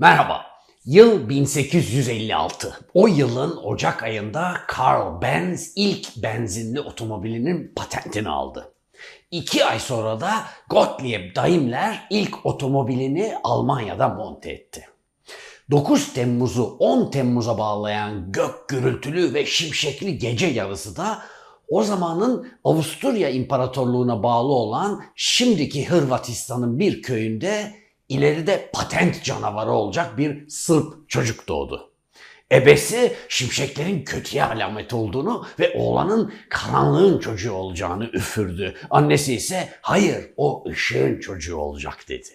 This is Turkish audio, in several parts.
Merhaba. Yıl 1856. O yılın Ocak ayında Carl Benz ilk benzinli otomobilinin patentini aldı. İki ay sonra da Gottlieb Daimler ilk otomobilini Almanya'da monte etti. 9 Temmuz'u 10 Temmuz'a bağlayan gök gürültülü ve şimşekli gece yarısı da o zamanın Avusturya İmparatorluğu'na bağlı olan şimdiki Hırvatistan'ın bir köyünde ileride patent canavarı olacak bir Sırp çocuk doğdu. Ebesi şimşeklerin kötüye alamet olduğunu ve oğlanın karanlığın çocuğu olacağını üfürdü. Annesi ise hayır o ışığın çocuğu olacak dedi.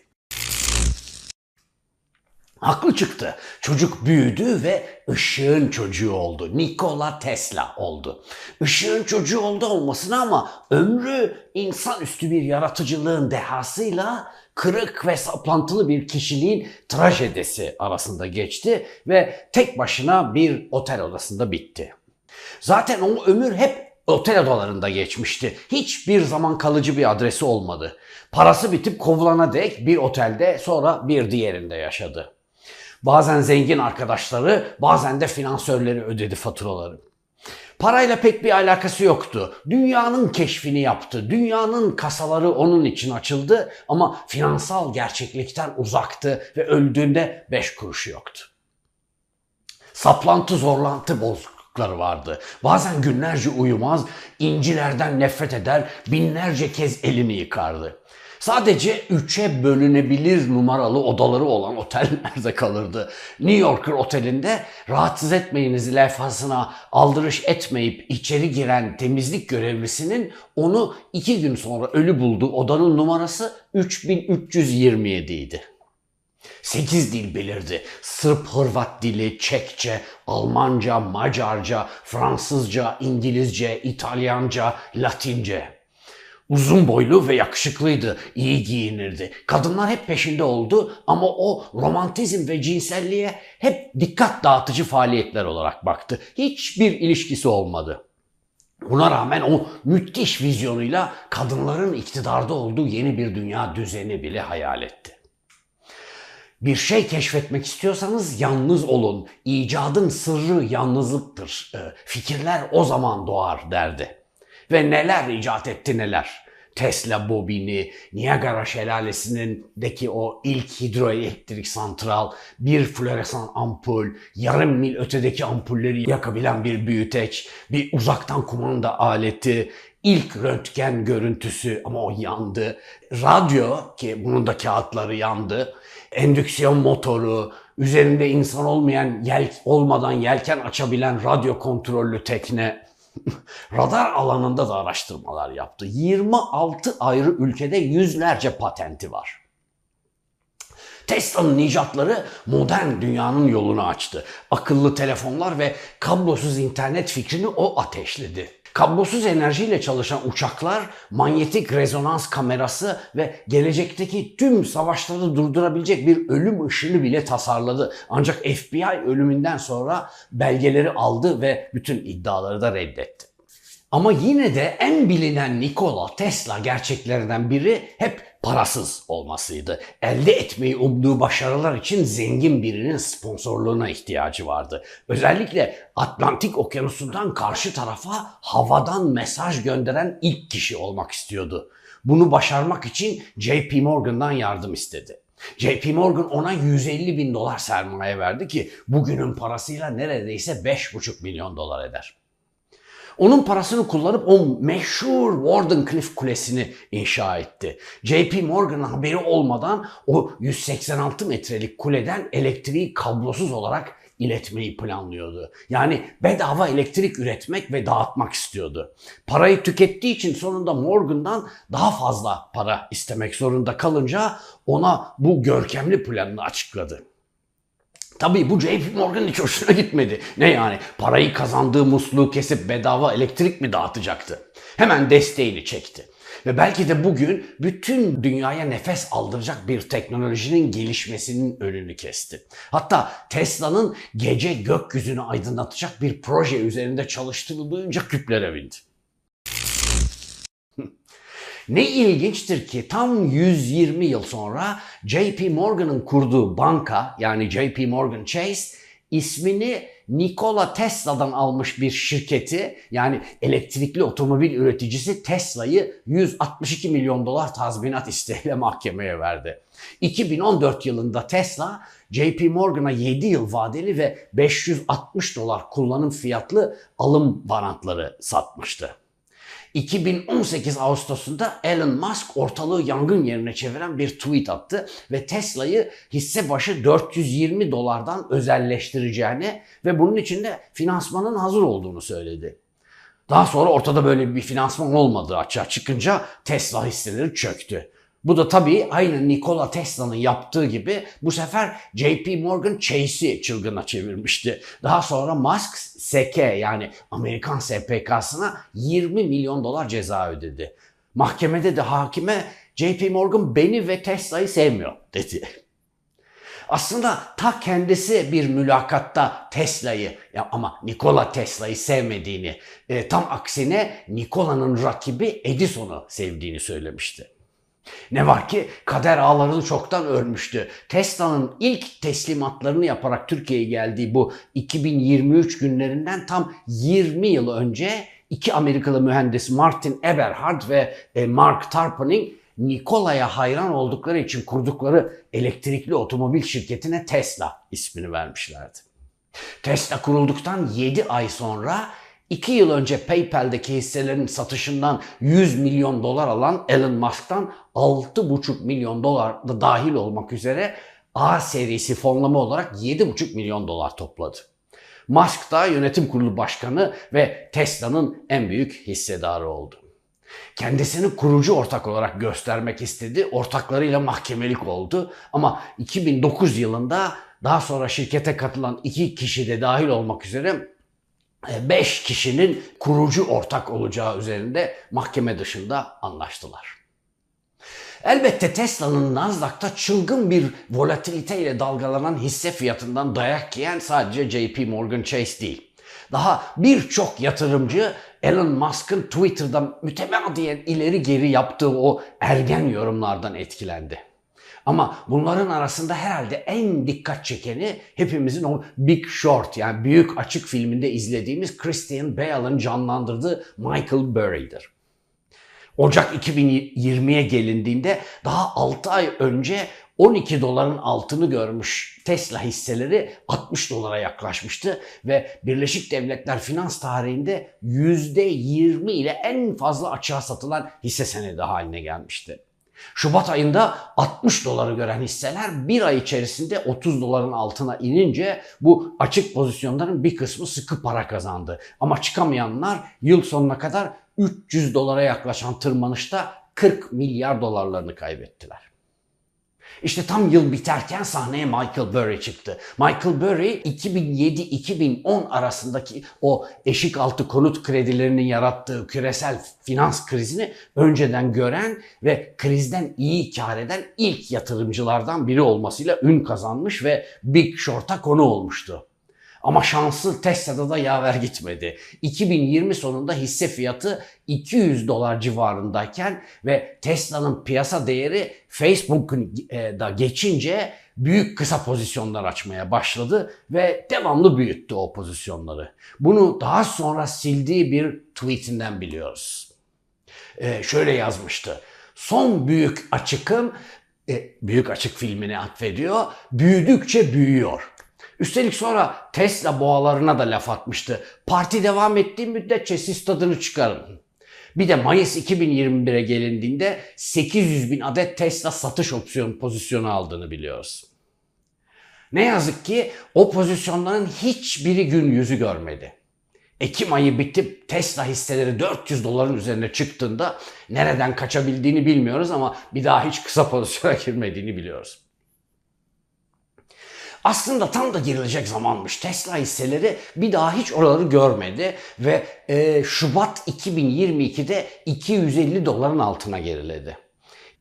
Haklı çıktı. Çocuk büyüdü ve ışığın çocuğu oldu. Nikola Tesla oldu. Işığın çocuğu oldu olmasına ama ömrü insanüstü bir yaratıcılığın dehasıyla kırık ve saplantılı bir kişiliğin trajedisi arasında geçti ve tek başına bir otel odasında bitti. Zaten o ömür hep otel odalarında geçmişti. Hiçbir zaman kalıcı bir adresi olmadı. Parası bitip kovulana dek bir otelde sonra bir diğerinde yaşadı. Bazen zengin arkadaşları, bazen de finansörleri ödedi faturaları. Parayla pek bir alakası yoktu. Dünyanın keşfini yaptı. Dünyanın kasaları onun için açıldı ama finansal gerçeklikten uzaktı ve öldüğünde beş kuruşu yoktu. Saplantı zorlantı bozuklukları vardı. Bazen günlerce uyumaz, incilerden nefret eder, binlerce kez elini yıkardı. Sadece üçe bölünebilir numaralı odaları olan otellerde kalırdı. New Yorker otelinde rahatsız etmeyiniz levhasına aldırış etmeyip içeri giren temizlik görevlisinin onu iki gün sonra ölü bulduğu odanın numarası 3327 idi. 8 dil bilirdi. Sırp, Hırvat dili, Çekçe, Almanca, Macarca, Fransızca, İngilizce, İtalyanca, Latince. Uzun boylu ve yakışıklıydı, iyi giyinirdi. Kadınlar hep peşinde oldu ama o romantizm ve cinselliğe hep dikkat dağıtıcı faaliyetler olarak baktı. Hiçbir ilişkisi olmadı. Buna rağmen o müthiş vizyonuyla kadınların iktidarda olduğu yeni bir dünya düzeni bile hayal etti. Bir şey keşfetmek istiyorsanız yalnız olun. İcadın sırrı yalnızlıktır. Ee, fikirler o zaman doğar derdi. Ve neler icat etti neler. Tesla bobini, Niagara şelalesindeki o ilk hidroelektrik santral, bir floresan ampul, yarım mil ötedeki ampulleri yakabilen bir büyüteç, bir uzaktan kumanda aleti, ilk röntgen görüntüsü ama o yandı. Radyo ki bunun da kağıtları yandı. Endüksiyon motoru, üzerinde insan olmayan yel, olmadan yelken açabilen radyo kontrollü tekne, Radar alanında da araştırmalar yaptı. 26 ayrı ülkede yüzlerce patenti var. Tesla'nın icatları modern dünyanın yolunu açtı. Akıllı telefonlar ve kablosuz internet fikrini o ateşledi. Kablosuz enerjiyle çalışan uçaklar, manyetik rezonans kamerası ve gelecekteki tüm savaşları durdurabilecek bir ölüm ışını bile tasarladı. Ancak FBI ölümünden sonra belgeleri aldı ve bütün iddiaları da reddetti. Ama yine de en bilinen Nikola Tesla gerçeklerinden biri hep parasız olmasıydı. Elde etmeyi umduğu başarılar için zengin birinin sponsorluğuna ihtiyacı vardı. Özellikle Atlantik Okyanusu'ndan karşı tarafa havadan mesaj gönderen ilk kişi olmak istiyordu. Bunu başarmak için JP Morgan'dan yardım istedi. JP Morgan ona 150 bin dolar sermaye verdi ki bugünün parasıyla neredeyse 5,5 milyon dolar eder. Onun parasını kullanıp o meşhur Wardenclyffe Kulesi'ni inşa etti. JP Morgan'ın haberi olmadan o 186 metrelik kuleden elektriği kablosuz olarak iletmeyi planlıyordu. Yani bedava elektrik üretmek ve dağıtmak istiyordu. Parayı tükettiği için sonunda Morgan'dan daha fazla para istemek zorunda kalınca ona bu görkemli planını açıkladı. Tabii bu JP Morgan hiç hoşuna gitmedi. Ne yani parayı kazandığı musluğu kesip bedava elektrik mi dağıtacaktı? Hemen desteğini çekti. Ve belki de bugün bütün dünyaya nefes aldıracak bir teknolojinin gelişmesinin önünü kesti. Hatta Tesla'nın gece gökyüzünü aydınlatacak bir proje üzerinde çalıştığını duyunca küplere bindi. Ne ilginçtir ki tam 120 yıl sonra JP Morgan'ın kurduğu banka yani JP Morgan Chase ismini Nikola Tesla'dan almış bir şirketi yani elektrikli otomobil üreticisi Tesla'yı 162 milyon dolar tazminat isteğiyle mahkemeye verdi. 2014 yılında Tesla JP Morgan'a 7 yıl vadeli ve 560 dolar kullanım fiyatlı alım varantları satmıştı. 2018 Ağustos'unda Elon Musk ortalığı yangın yerine çeviren bir tweet attı ve Tesla'yı hisse başı 420 dolardan özelleştireceğini ve bunun için de finansmanın hazır olduğunu söyledi. Daha sonra ortada böyle bir finansman olmadığı açığa çıkınca Tesla hisseleri çöktü. Bu da tabii aynı Nikola Tesla'nın yaptığı gibi bu sefer JP Morgan Chase'i çılgına çevirmişti. Daha sonra Musk SK yani Amerikan SPK'sına 20 milyon dolar ceza ödedi. Mahkemede de hakime JP Morgan beni ve Tesla'yı sevmiyor dedi. Aslında ta kendisi bir mülakatta Tesla'yı ama Nikola Tesla'yı sevmediğini, e, tam aksine Nikola'nın rakibi Edison'u sevdiğini söylemişti. Ne var ki kader ağlarını çoktan örmüştü. Tesla'nın ilk teslimatlarını yaparak Türkiye'ye geldiği bu 2023 günlerinden tam 20 yıl önce iki Amerikalı mühendis Martin Eberhard ve e, Mark Tarpenning Nikola'ya hayran oldukları için kurdukları elektrikli otomobil şirketine Tesla ismini vermişlerdi. Tesla kurulduktan 7 ay sonra 2 yıl önce PayPal'deki hisselerin satışından 100 milyon dolar alan Elon Musk'tan 6,5 milyon dolar da dahil olmak üzere A serisi fonlama olarak 7,5 milyon dolar topladı. Musk da yönetim kurulu başkanı ve Tesla'nın en büyük hissedarı oldu. Kendisini kurucu ortak olarak göstermek istedi. Ortaklarıyla mahkemelik oldu. Ama 2009 yılında daha sonra şirkete katılan iki kişi de dahil olmak üzere 5 kişinin kurucu ortak olacağı üzerinde mahkeme dışında anlaştılar. Elbette Tesla'nın Nasdaq'ta çılgın bir volatiliteyle dalgalanan hisse fiyatından dayak yiyen sadece JP Morgan Chase değil. Daha birçok yatırımcı Elon Musk'ın Twitter'da mütemadiyen ileri geri yaptığı o ergen yorumlardan etkilendi. Ama bunların arasında herhalde en dikkat çekeni hepimizin o Big Short yani Büyük Açık filminde izlediğimiz Christian Bale'ın canlandırdığı Michael Burry'dir. Ocak 2020'ye gelindiğinde daha 6 ay önce 12 doların altını görmüş Tesla hisseleri 60 dolara yaklaşmıştı ve Birleşik Devletler finans tarihinde %20 ile en fazla açığa satılan hisse senedi haline gelmişti. Şubat ayında 60 doları gören hisseler bir ay içerisinde 30 doların altına inince bu açık pozisyonların bir kısmı sıkı para kazandı. Ama çıkamayanlar yıl sonuna kadar 300 dolara yaklaşan tırmanışta 40 milyar dolarlarını kaybettiler. İşte tam yıl biterken sahneye Michael Burry çıktı. Michael Burry 2007-2010 arasındaki o eşik altı konut kredilerinin yarattığı küresel finans krizini önceden gören ve krizden iyi kar eden ilk yatırımcılardan biri olmasıyla ün kazanmış ve Big Short'a konu olmuştu. Ama şanslı Tesla'da da yaver gitmedi. 2020 sonunda hisse fiyatı 200 dolar civarındayken ve Tesla'nın piyasa değeri Facebook'un e, da geçince büyük kısa pozisyonlar açmaya başladı ve devamlı büyüttü o pozisyonları. Bunu daha sonra sildiği bir tweetinden biliyoruz. Ee, şöyle yazmıştı. Son büyük açıkım e, büyük açık filmini atfediyor. Büyüdükçe büyüyor. Üstelik sonra Tesla boğalarına da laf atmıştı. Parti devam ettiği müddetçe siz tadını çıkarın. Bir de Mayıs 2021'e gelindiğinde 800 bin adet Tesla satış opsiyon pozisyonu aldığını biliyoruz. Ne yazık ki o pozisyonların hiçbiri gün yüzü görmedi. Ekim ayı bitip Tesla hisseleri 400 doların üzerine çıktığında nereden kaçabildiğini bilmiyoruz ama bir daha hiç kısa pozisyona girmediğini biliyoruz. Aslında tam da girilecek zamanmış. Tesla hisseleri bir daha hiç oraları görmedi ve e, Şubat 2022'de 250 doların altına geriledi.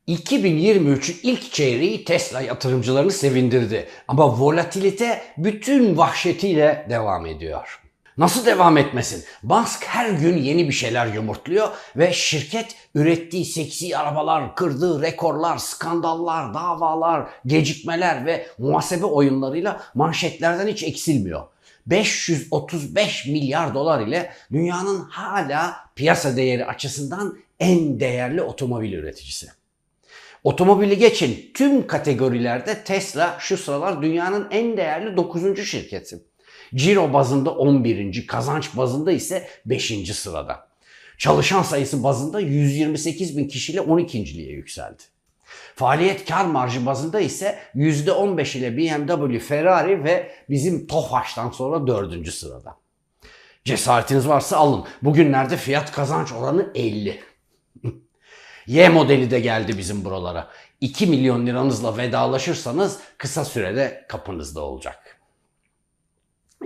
2023'ün ilk çeyreği Tesla yatırımcılarını sevindirdi ama volatilite bütün vahşetiyle devam ediyor. Nasıl devam etmesin? Musk her gün yeni bir şeyler yumurtluyor ve şirket ürettiği seksi arabalar, kırdığı rekorlar, skandallar, davalar, gecikmeler ve muhasebe oyunlarıyla manşetlerden hiç eksilmiyor. 535 milyar dolar ile dünyanın hala piyasa değeri açısından en değerli otomobil üreticisi. Otomobili geçin tüm kategorilerde Tesla şu sıralar dünyanın en değerli 9. şirketi. Ciro bazında 11. kazanç bazında ise 5. sırada. Çalışan sayısı bazında 128 bin kişiyle 12.liğe yükseldi. Faaliyet kar marjı bazında ise %15 ile BMW, Ferrari ve bizim Tofaş'tan sonra 4. sırada. Cesaretiniz varsa alın. Bugünlerde fiyat kazanç oranı 50. Y modeli de geldi bizim buralara. 2 milyon liranızla vedalaşırsanız kısa sürede kapınızda olacak.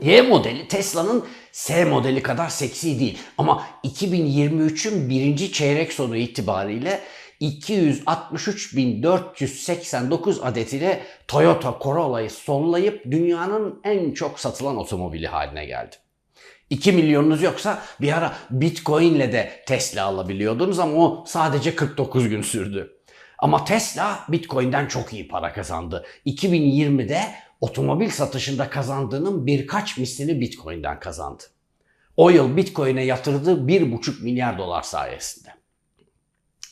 Y modeli Tesla'nın S modeli kadar seksi değil ama 2023'ün birinci çeyrek sonu itibariyle 263.489 adet ile Toyota Corolla'yı sollayıp dünyanın en çok satılan otomobili haline geldi. 2 milyonunuz yoksa bir ara Bitcoin ile de Tesla alabiliyordunuz ama o sadece 49 gün sürdü. Ama Tesla Bitcoin'den çok iyi para kazandı. 2020'de otomobil satışında kazandığının birkaç mislini Bitcoin'den kazandı. O yıl Bitcoin'e yatırdığı 1,5 milyar dolar sayesinde.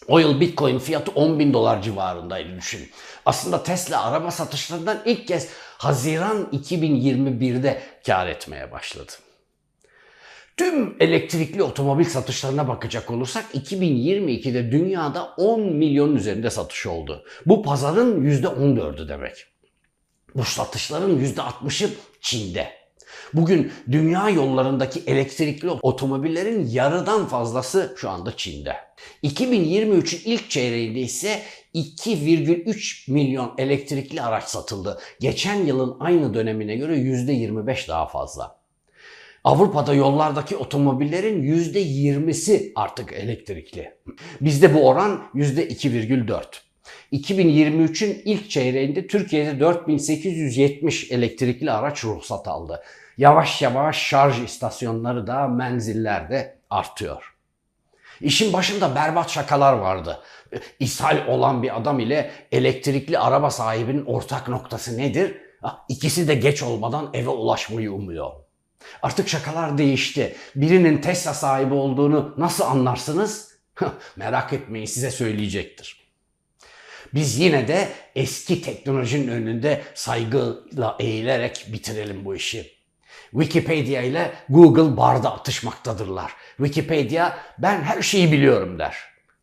O yıl Bitcoin fiyatı 10 bin dolar civarındaydı düşün. Aslında Tesla araba satışlarından ilk kez Haziran 2021'de kar etmeye başladı. Tüm elektrikli otomobil satışlarına bakacak olursak 2022'de dünyada 10 milyonun üzerinde satış oldu. Bu pazarın %14'ü demek. Bu satışların %60'ı Çin'de. Bugün dünya yollarındaki elektrikli otomobillerin yarıdan fazlası şu anda Çin'de. 2023'ün ilk çeyreğinde ise 2,3 milyon elektrikli araç satıldı. Geçen yılın aynı dönemine göre %25 daha fazla. Avrupa'da yollardaki otomobillerin %20'si artık elektrikli. Bizde bu oran %2,4. 2023'ün ilk çeyreğinde Türkiye'de 4870 elektrikli araç ruhsat aldı. Yavaş yavaş şarj istasyonları da menzillerde artıyor. İşin başında berbat şakalar vardı. İshal olan bir adam ile elektrikli araba sahibinin ortak noktası nedir? İkisi de geç olmadan eve ulaşmayı umuyor. Artık şakalar değişti. Birinin Tesla sahibi olduğunu nasıl anlarsınız? Merak etmeyin size söyleyecektir. Biz yine de eski teknolojinin önünde saygıyla eğilerek bitirelim bu işi. Wikipedia ile Google barda atışmaktadırlar. Wikipedia ben her şeyi biliyorum der.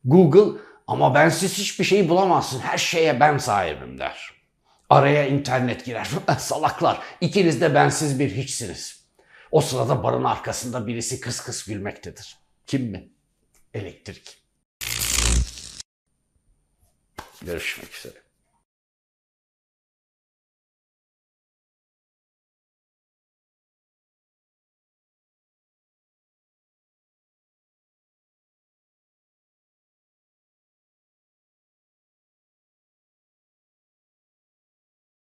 Google ama bensiz hiçbir şeyi bulamazsın. Her şeye ben sahibim der. Araya internet girer. Salaklar. İkiniz de bensiz bir hiçsiniz. O sırada barın arkasında birisi kıs kıs gülmektedir. Kim mi? Elektrik. Görüşmek üzere.